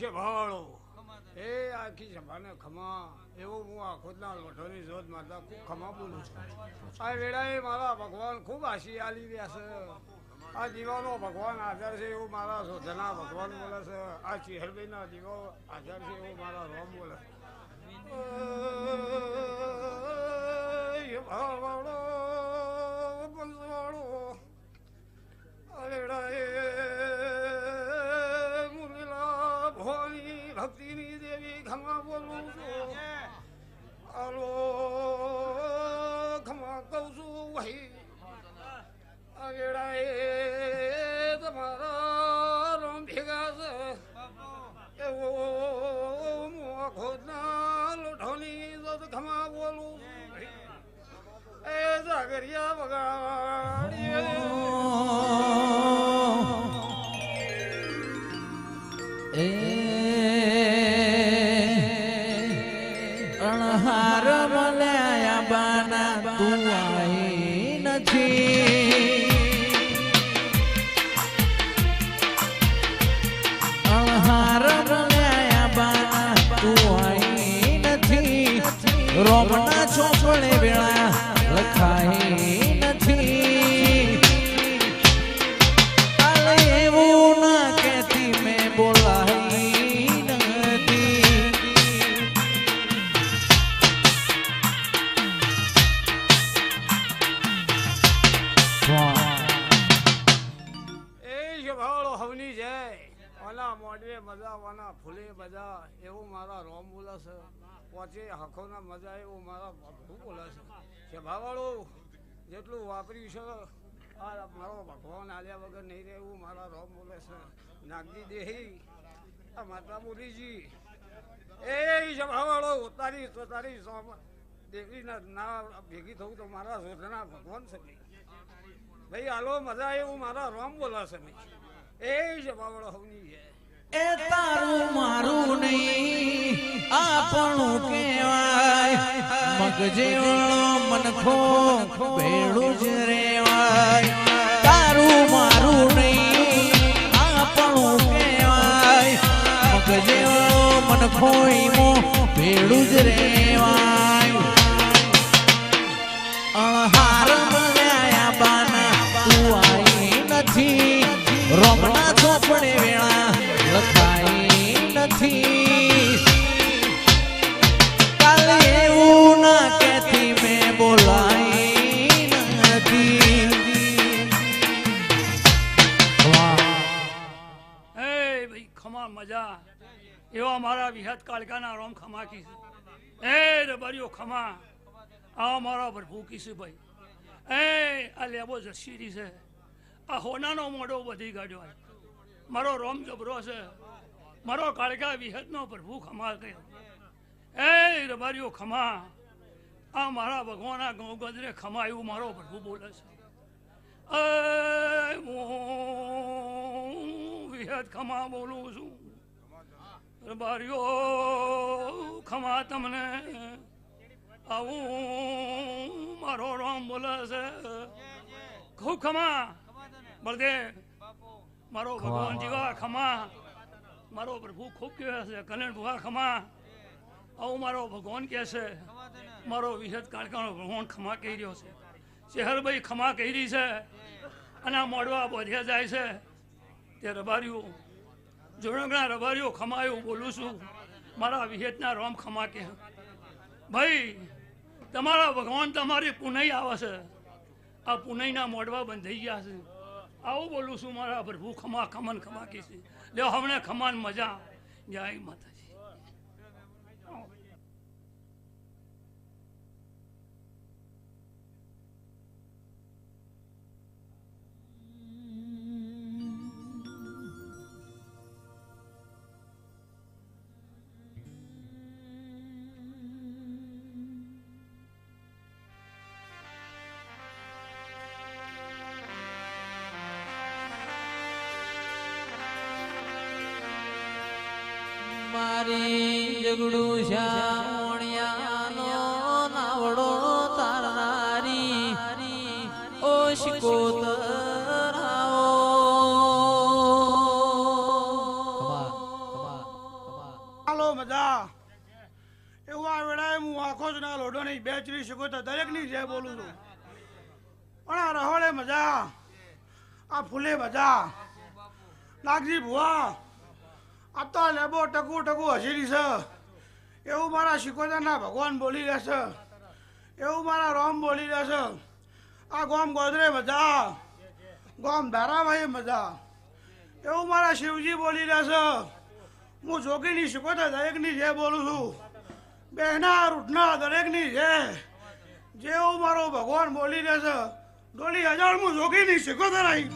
છે ભાવાળો એ આખી સભાને ખમા. એવો હું આ ખુદના લોઠોની જોત માતા ખમા બોલું છું. આ વેળાએ મારા ભગવાન ખૂબ આશી આલી રહ્યા છે. આ દીવાનો ભગવાન આધાર છે એવું મારા શોધના ભગવાન બોલે છે. આ ચિહરભાઈના દીવો આધાર છે એવું મારા રોમ બોલે. ભાવાળો પંચવાળો આ વેળાએ ભક્તિની દેવી ખમા બોલું છું. આલો ખમા કહું છું વહી રોમના છોપણે વેળા લખાઈ છે. પોચે હખોના મજા એવું મારા ભગવું બોલે છે. શભાવાળો જેટલું વાપર્યું છે, આ મારો ભગવાન આલ્યા વગર નહીં રહે એવું મારા રોમ બોલે છે. નાગજી દેહી, આ માતા મુરીજી એ જભાવાળો તારી તો તારી દેવીના ના ભેગી થવું તો મારા શોધના ભગવાન છે ભાઈ. હાલો, મજા એવું મારા રોમ બોલાશે ભાઈ. એ જ બાવળો હવની છે. એ તારું મારું નહીં, આપણું કહેવાય. મગજે વાળો મનખો ભેળું જ રેવાય. તારું મારું નહીં, આપણું કહેવાય. મગજે વાળો મનખો ઈમો ભેળું જ રેવાય એવા મારા વિહત કાળકાના રોમ ખમા કી છે એ રબારીઓ ખમા. આ મારા પર ભૂકી છે ભાઈ. એ, આ લેબો જસીરી છે. આ હોનાનો મોઢો વધી કાઢ્યો મારો રોમ જબરો છે. મારો કાળકા વિહતનો પ્રભુ ખમા ગયો એ રબારીઓ ખમા. આ મારા ભગવાનના ગૌ ગજરે ખમા એવું મારો પ્રભુ બોલે છે. અ વિહત ખમા બોલું છું. રબારીઓ ખમા તમને. આવું મારો રામ બોલે છે. ખૂબ ખમા. બળદેવ મારો ભગવાન જીવા ખમા. મારો પ્રભુ ખૂબ કહે છે કલ્યાણ ભુવા ખમા. આવું મારો ભગવાન કહે છે. મારો વિહદ કાળકાનો ભગવાન ખમા કહી રહ્યો છે. શહેરભાઈ ખમા કહી રહી છે. અને મોડવા બોધ્યા જાય છે. તે રબારીઓ જોડંગણા રબારીઓ ખમાયો બોલું છું. મારા વિહેતના રોમ ખમા કે. ભાઈ, તમારા ભગવાન તમારી પુનઈ આવે છે. આ પુનઈના મોડવા બંધ થઈ ગયા છે. આવું બોલું છું મારા પ્રભુ, ખમા ખમન ખમા કે છે. લ્યો હમણે ખમાન મજા. જય માતાજી. તો દરેકની જે બોલું છું. પણ આ રહોળે મજા, આ ફૂલે મજા, નાગજી ભુવા, આ તો લેબો ટકુ ટકુ હસીરી છે. એવું મારા શિકોતરના ભગવાન બોલી રહેશે એવું મારા રોમ બોલી રહેશે આ ગોમ ગોદરે મજા, ગોમ ધારાભાઈ મજા. એવું મારા શિવજી બોલી રહેશે હું જોગીની શિકોતર દરેકની જે બોલું છું. બહેના રૂટના દરેકની જે જેવું મારો ભગવાન બોલી દેશે ડોલી હજાર હું જોગીની શીખો આવી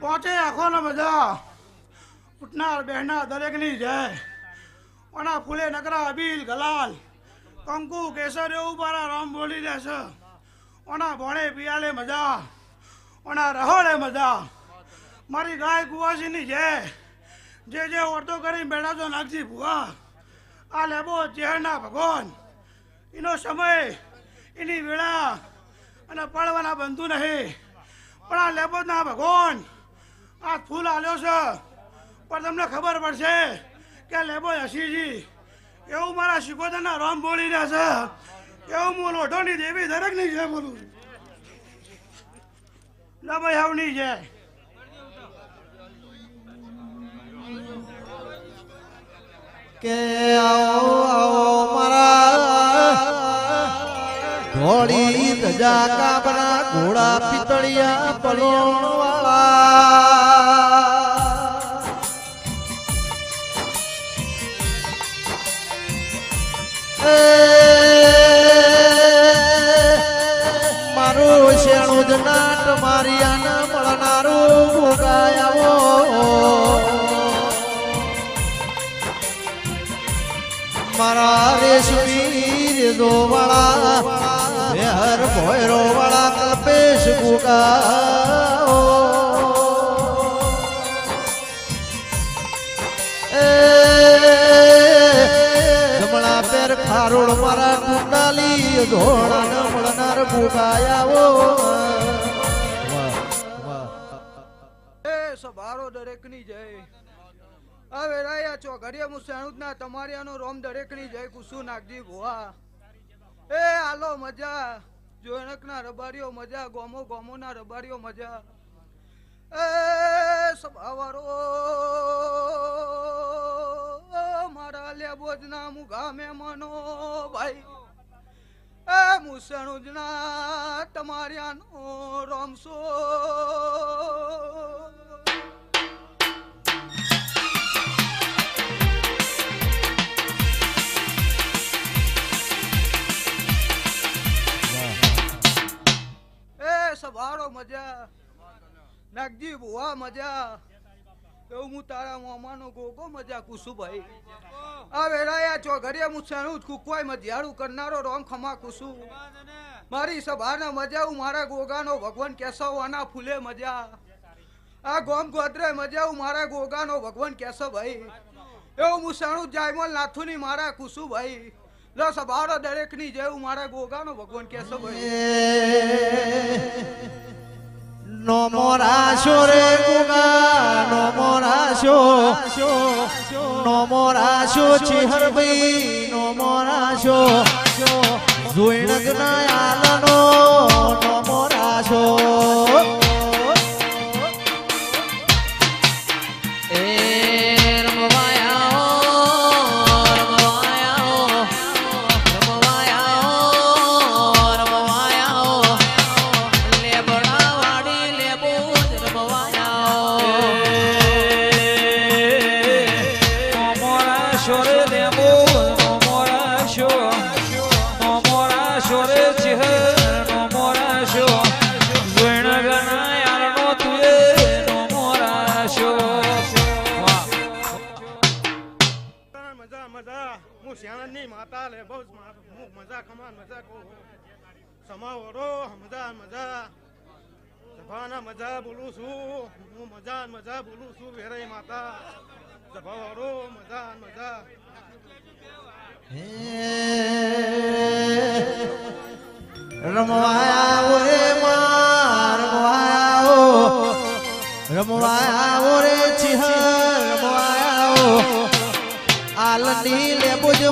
પહોંચે આખોનો મજા ઉઠનાર બહેના દરેકની જય. ઓના ફૂલે નકરા અબીલ, ગલાલ. કંકુ કેસર એવું મારા રામ બોલી દેશે ઓના ભોણે પિયાલે મજા, ઓના રહોળે મજા. મારી ગાય કુવાસીની છે જે જે ઓરતો કરી બેઠા તો નાગજી ભુવા, આ લેબો ચેહરના ભગવાન. એનો સમય, એની વેળા અને પડવાના બંધુ નહીં. પણ આ લેબોના ભગવાન, આ ફૂલ આલ્યો છે. પણ તમને ખબર પડશે કે લેબો હસીજી. એવું મારા શિકોતરના રામ બોલી રહ્યા છે. એવું હું લોઢોની દેવી દરેકની છે બોલું લે ભાઈ આવની છે. કે આવો આવો મારા ઘોડી ધજા કાબરા ઘોડા પિતળિયા પલોણ વાળા મારું શેણું જ નાટ મારિયાના મળનારું ગાયાવો મારા રેશમી રેજો વાળા હર ભોયરો વાળા કલ્પેશ ગુગા પેર મારા કુંડાલી, ધોળા ન મળનાર સભારો દરેકની જય. હવે રાયા છો ઘરે હું તમારી આનો રોમ દરેકની જય કુસુ ભુવા. એ આલો મજા. જોણકના રબારીઓ મજા, ગોમો ગોમોના રબારીઓ મજા. એ સભાવારો મારા લેબોજના મુગા મહેમાનો ભાઈ. એ મુસણુજના તમારિયાનો રોમસો રમશો સવારો મજા. નાગજી બુવા મજા. એવું હું તારા મામાનો ગોગો મજા કુસુભાઈ આ વેરાયા છો ઘરે હું સણું કુકવાય મજિયાળું કરનારો રોમ ખમા કુસુ મારી સભાને મજા હું મારા ગોગાનો ભગવાન કેશવવાના ફૂલે મજા. આ ગોમ ગોદરે મજા હું મારા ગોગાનો ભગવાન કેશવભાઈ એવું હું સણું જાયમલ નાથુની મારા કુસુભાઈ લો સભારો દરેકની જેવું મારા ગોગાનો ભગવાન કેશવભાઈ નો મોરાશો રે ગુગા નો મોરાશો નો મોરાશો ચિહરભાઈ નો મોરાશો કમાન મજા કહું. સમાવરો મજા મજા. સભાના મજા બોલું છું. હું મજા મજા બોલું છું, વેરાઈ માતા. સભાવરો મજા. મજા રમવાયા ઓરે માં રમવાયા ઓ રમવાયા ઓરે રમવાયા ઓ આલની લેબુજ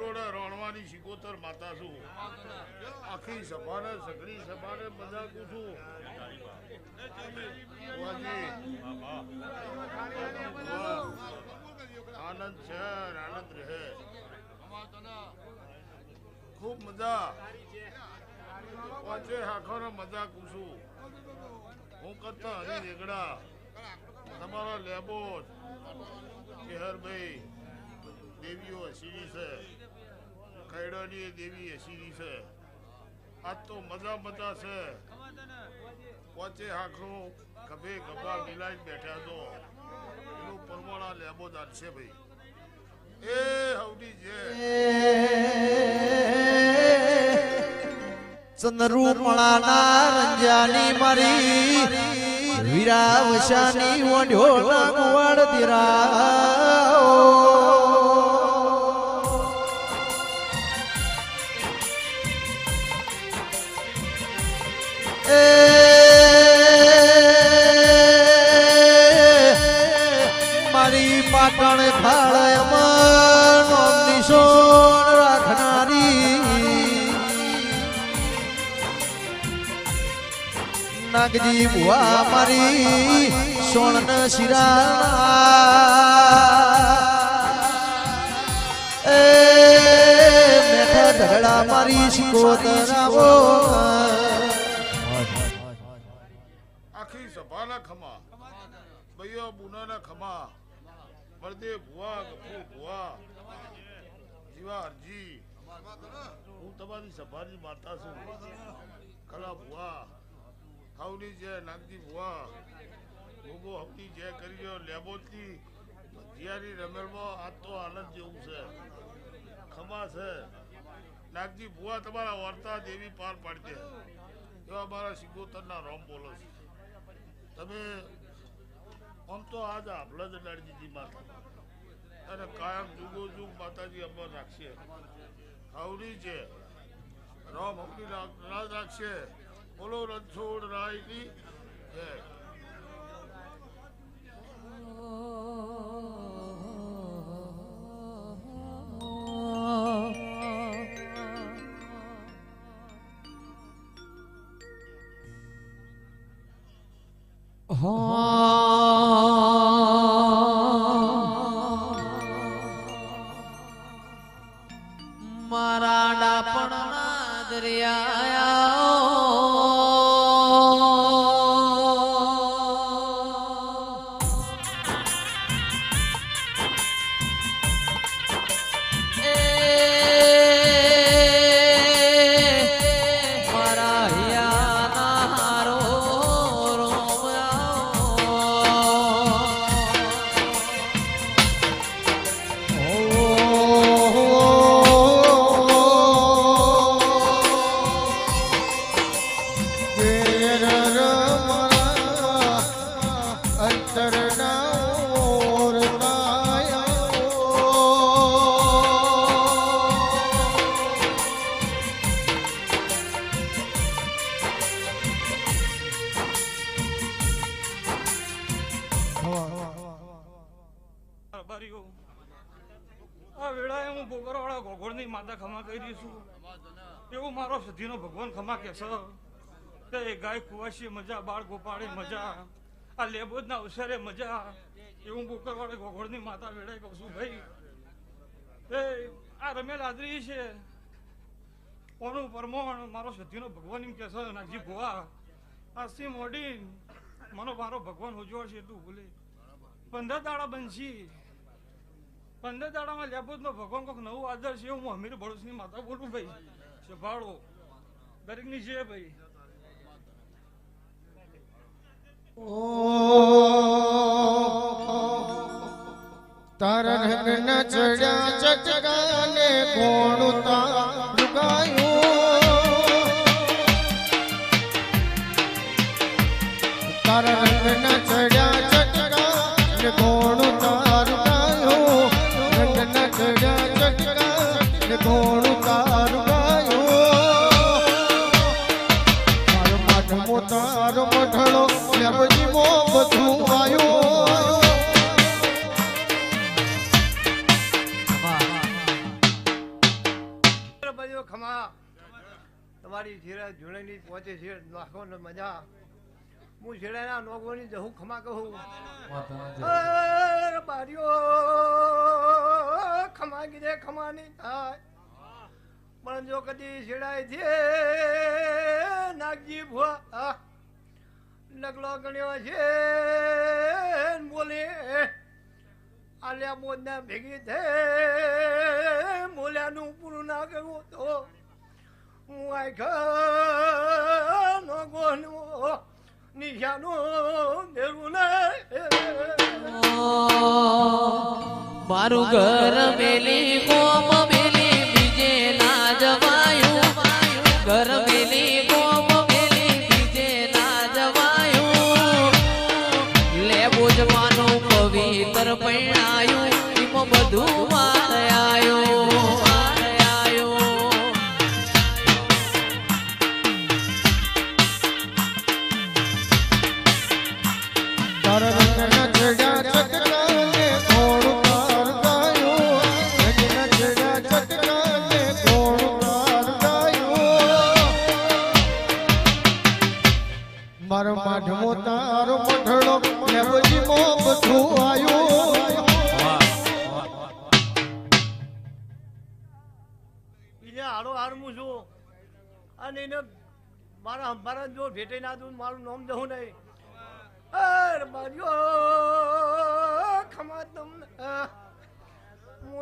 હું ચંદ્રોડા રણવાની શિકોતર માતા છું. આખી સભાને, સઘળી સભાને મજા કું છું. ભુવાજી. વાહ. આનંદ છે ને આનંદ રહે. ખૂબ મજા. પાંચે હાખોને મજા કુશું હું કરતા હરી રેગડા. તમારા લેબો કેહરભાઈ દેવીઓ હસીરી છે. ખૈડાની દેવી એસીડી છે. આજ તો મજા મજા છે. પોચે હાખો ગભે ખભા મિલાઈ બેઠા તો એનું લેબો દાનશે ભાઈ. એ હવડી જે ચંદ્રુમણાના રંજાની મારી, વીરાવશાની ઓઢ્યો નાગવાડ દિરા મારી પાટણ ખાળમાં નિશોન રાખનારી. નાગજી બુઆ મારી સોણ શિરા ઢગડા મારી શિકોતરાવો. સભાના ખમા. બૈયા બુનાના ખમા. બળદે ભુવા ગફુ ભુવા. જીવા હરજી હું તમારી સભાની માતા છું. કલા ભુવા. ખાવની જય, નાગજી ભુવા. ભોગો હવની જય કર્યો લેબોતી ભજીયાની રમેલમાં આ તો આનંદ જેવું છે. ખમા છે. નાગજી ભુવા, તમારા વાર્તા દેવી પાર પાડજે. એવા મારા સિગોતરના રોમ બોલો છે. તમે આમ તો આજ આપણા જ લાડજીજી માતા અને કાયમ જુગો જુગ માતાજી અમર રાખશે. ખાવડી છે. રામ હમની રાજ રાખશે. બોલો રણછોડ રાયની. જય રબારીઓ આ વેળાએ હું બોગરવાળા ગોગોળની માતા ખમા કરી છું. એવું મારો સધીનો ભગવાન ખમા કે તે ગાય કુવાશી મજા, બાળ ગોપાળે મજા, આ લેબોજના અવસરે મજા. એવું બોકરવાળે ગોગોળની માતા વેળાએ કહું છું, ભાઈ, એ, આ રમેલ આદરી છે. ઓનું પરમોણ મારો સધીનો ભગવાન એમ કે છે ગોવા આ સી મોડી મનો મારો ભગવાન ઉજવળ છે એટલું ભૂલે. પંદર દાડા બનશી. પંદર દાડામાં લેબોદનો ભગવાન કોઈક નવું આદર્શ છે હું અમીર બળોસની માતા બોલું ભાઈ. સંભાળો. દરેકની છે ભાઈ. તારા રંગના ચડ્યા ચટકાને કોણ તારું ગાયું ખમા તમારી જીરા જોડેની પહોંચે છે લાખો ને મજા. હું છેડાના નોગોની જહું ખમા કહું. ખમા કીધે ખમા નહીં થાય. પણ જો કદી છેડાય છે, નાગજી ભુઆ નકલો ગણ્યો છે બોલે. આલ્યા મોદના ભેગી થઈ, મોલ્યાનું પૂરું ના કરવું તો હું આખા નો ગોનો, નિશાનું મેળવું મારું ઘર મેલી કોમ પૈણાયું બધું વાર આયો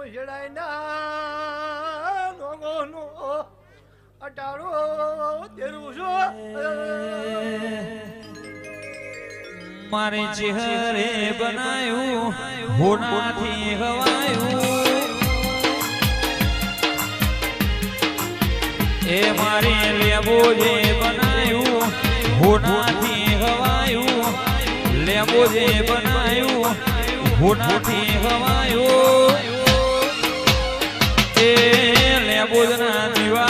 હું છેડાય ના નોગો નો. અટાળો તેરું છો મારે ચહેરે બનાયું હોનાથી હવાયું. એ મારે લેબો જે બનાયું હોનાથી હવાયું. લેબો જે બનાયું હોનાથી હવાયું. એ લેબોજના દીવામાં